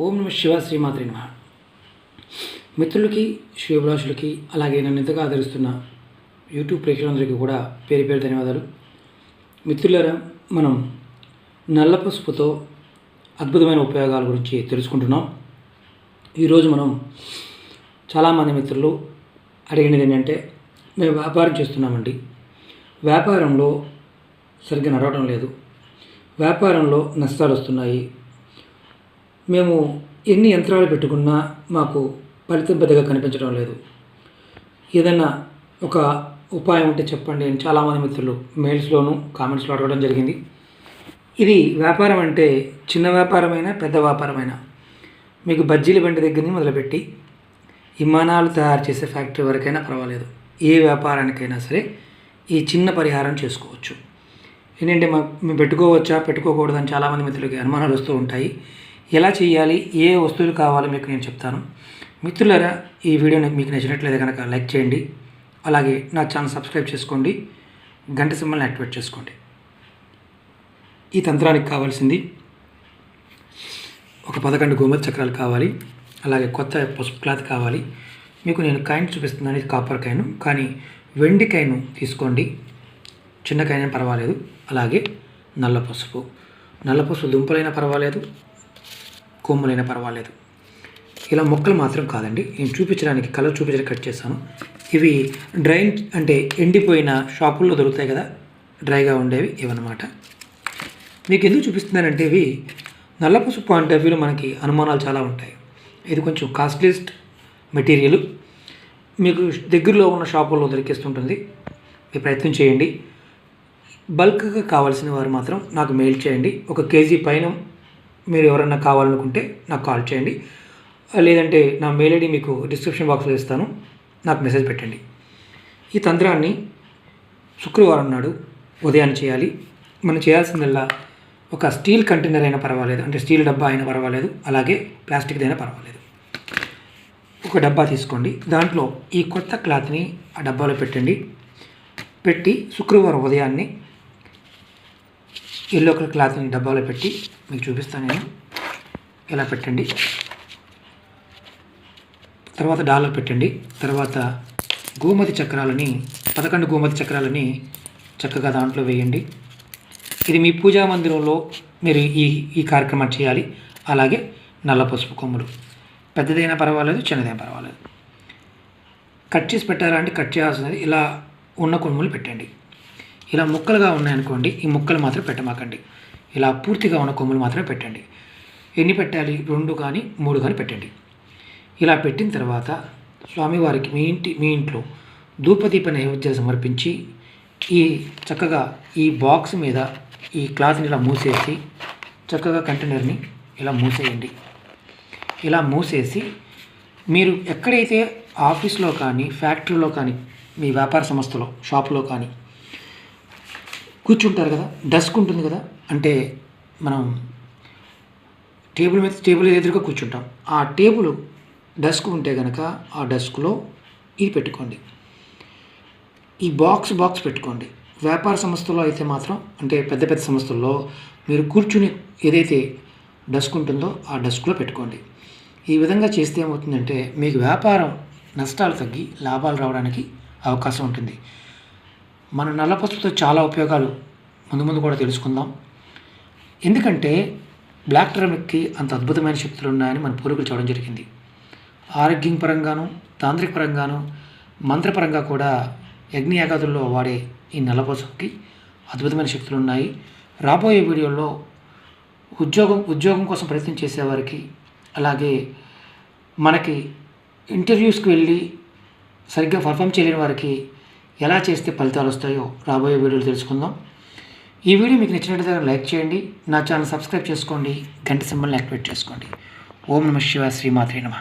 ఓం నమ శివ శ్రీమాత్రి నమ. మిత్రులకి శివభిలాషులకి అలాగే నన్ను ఎంతగా ఆదరిస్తున్న యూట్యూబ్ ప్రేక్షకులందరికీ కూడా పేరు పేరు ధన్యవాదాలు. మిత్రులారా మనం నల్ల పసుపుతో అద్భుతమైన ఉపయోగాల గురించి తెలుసుకుంటున్నాం. ఈరోజు మనం చాలామంది మిత్రులు అడిగినది ఏంటంటే మేము వ్యాపారం చేస్తున్నామండి. వ్యాపారంలో సరిగ్గా నడవడం లేదు. వ్యాపారంలో నష్టాలు వస్తున్నాయి. మేము ఎన్ని యంత్రాలు పెట్టుకున్నా మాకు ఫలితం పెద్దగా కనిపించడం లేదు. ఏదన్నా ఒక ఉపాయం ఉంటే చెప్పండి అని చాలామంది మిత్రులు మెయిల్స్లోనూ కామెంట్స్లో అడగడం జరిగింది. ఇది వ్యాపారం అంటే చిన్న వ్యాపారమైనా పెద్ద వ్యాపారమైనా. మీకు బజ్జీల బండి దగ్గర మొదలుపెట్టి విమానాలు తయారు చేసే ఫ్యాక్టరీ వరకైనా పర్వాలేదు. ఏ వ్యాపారానికైనా సరే ఈ చిన్న పరిహారం చేసుకోవచ్చు. ఏంటంటే మా మేము పెట్టుకోవచ్చా పెట్టుకోకూడదని చాలామంది మిత్రులకి అనుమానాలు వస్తూ ఉంటాయి. ఎలా చేయాలి ఏ వస్తువులు కావాలో మీకు నేను చెప్తాను. మిత్రులారా ఈ వీడియో మీకు నచ్చినట్లయితే కనుక లైక్ చేయండి. అలాగే నా ఛానల్ సబ్స్క్రైబ్ చేసుకోండి. గంట సింబల్ని యాక్టివేట్ చేసుకోండి. ఈ తంత్రానికి కావాల్సింది ఒక పదకొండు గోమతి చక్రాలు కావాలి. అలాగే కొత్త పసుపు క్లాత్ కావాలి. మీకు నేను కాయిన్ చూపిస్తున్నాను ఇది కాపర్ కాయిన్. కానీ వెండి కాయిన్ తీసుకోండి. చిన్న కాయిన్ పర్వాలేదు. అలాగే నల్ల పసుపు. నల్ల పసుపు దుంపలైనా పర్వాలేదు. కొమ్ములైనా పర్వాలేదు. ఇలా మొక్కలు మాత్రం కాదండి. నేను చూపించడానికి కలర్ చూపించడానికి కట్ చేశాను. ఇవి డ్రై అంటే ఎండిపోయిన షాపుల్లో దొరుకుతాయి కదా డ్రైగా ఉండేవి ఇవన్నమాట. మీకు ఎందుకు చూపిస్తున్నానంటే ఇవి నల్ల పసుపు పాయింట్ ఆఫ్ వ్యూలో మనకి అనుమానాలు చాలా ఉంటాయి. ఇది కొంచెం కాస్ట్లీస్ట్ మెటీరియల్. మీకు దగ్గరలో ఉన్న షాపుల్లో దొరికిస్తుంటుంది. మీరు ప్రయత్నం చేయండి. బల్క్గా కావాల్సిన వారు మాత్రం నాకు మెయిల్ చేయండి. ఒక కేజీ పైన మీరు ఎవరన్నా కావాలనుకుంటే నాకు కాల్ చేయండి. లేదంటే నా మెయిల్ ఐడి మీకు డిస్క్రిప్షన్ బాక్స్లో ఇస్తాను. నాకు మెసేజ్ పెట్టండి. ఈ తంత్రాన్ని శుక్రవారం నాడు ఉదయాన్నే చేయాలి. మనం చేయాల్సిందల్లా ఒక స్టీల్ కంటైనర్ అయినా పర్వాలేదు. అంటే స్టీల్ డబ్బా అయినా పర్వాలేదు. అలాగే ప్లాస్టిక్దైనా అయినా పర్వాలేదు. ఒక డబ్బా తీసుకోండి. దాంట్లో ఈ కొత్త క్లాత్ని ఆ డబ్బాలో పెట్టండి. పెట్టి శుక్రవారం ఉదయాన్నే ఎల్లో కలర్ క్లాత్ని డబ్బాలో పెట్టి మీకు చూపిస్తాను నేను. ఇలా పెట్టండి. తర్వాత డాలర్ పెట్టండి. తర్వాత గోమతి చక్రాలని పదకొండు గోమతి చక్రాలని చక్కగా దాంట్లో వేయండి. ఇది మీ పూజా మందిరంలో మీరు ఈ ఈ కార్యక్రమం చేయాలి. అలాగే నల్ల పసుపు కొమ్ములు. పెద్దదైనా పర్వాలేదు చిన్నదైనా పర్వాలేదు. కట్ చేసి పెట్టాలంటే కట్ చేయాల్సినది. ఇలా ఉన్న కొమ్ములు పెట్టండి. ఇలా ముక్కలుగా ఉన్నాయనుకోండి ఈ ముక్కలు మాత్రం పెట్టమాకండి. ఇలా పూర్తిగా ఉన్న కొమ్ములు మాత్రమే పెట్టండి. ఎన్ని పెట్టాలి? రెండు కానీ మూడు కానీ పెట్టండి. ఇలా పెట్టిన తర్వాత స్వామివారికి మీ ఇంటి మీ ఇంట్లో ధూపదీప నైవేద్యాలు సమర్పించి ఈ చక్కగా ఈ బాక్స్ మీద ఈ క్లాత్ని ఇలా మూసేసి చక్కగా కంటైనర్ని ఇలా మూసేయండి. ఇలా మూసేసి మీరు ఎక్కడైతే ఆఫీస్లో కానీ ఫ్యాక్టరీలో కానీ మీ వ్యాపార సంస్థలో షాప్లో కానీ కూర్చుంటారు కదా డస్క్ ఉంటుంది కదా అంటే మనం టేబుల్ మీద టేబుల్ ఎదురుగా కూర్చుంటాం. ఆ టేబుల్ డస్క్ ఉంటే కనుక ఆ డస్క్లో ఇది పెట్టుకోండి. ఈ బాక్స్ బాక్స్ పెట్టుకోండి. వ్యాపార సంస్థలో అయితే మాత్రం అంటే పెద్ద పెద్ద సంస్థల్లో మీరు కూర్చుని ఏదైతే డస్క్ ఉంటుందో ఆ డస్క్లో పెట్టుకోండి. ఈ విధంగా చేస్తే ఏమవుతుందంటే మీకు వ్యాపారం నష్టాలు తగ్గి లాభాలు రావడానికి అవకాశం ఉంటుంది. మన నల్ల పసుపుతో చాలా ఉపయోగాలు. ముందు ముందు కూడా తెలుసుకుందాం. ఎందుకంటే బ్లాక్ టర్మిక్కి అంత అద్భుతమైన శక్తులు ఉన్నాయని మన పూర్వీకులు చూడడం జరిగింది. ఆరోగ్యం పరంగాను తాంత్రిక పరంగాను మంత్రపరంగా కూడా యజ్ఞయాగాదుల్లో వాడే ఈ నల్ల పసుపుకి అద్భుతమైన శక్తులు ఉన్నాయి. రాబోయే వీడియోలో ఉద్యోగం ఉద్యోగం కోసం ప్రయత్నం చేసేవారికి అలాగే మనకి ఇంటర్వ్యూస్కి వెళ్ళి సరిగ్గా పర్ఫామ్ చేయలేని వారికి ఎలా చేస్తే ఫలితాలు వస్తాయో రాబోయే వీడియోలు తెలుసుకుందాం. ఈ వీడియో మీకు నచ్చినట్లయితే లైక్ చేయండి నా ఛానల్ సబ్స్క్రైబ్ చేసుకోండి గంట సింబల్ని యాక్టివేట్ చేసుకోండి. ఓం నమ శివ శ్రీమాత్రి నమ.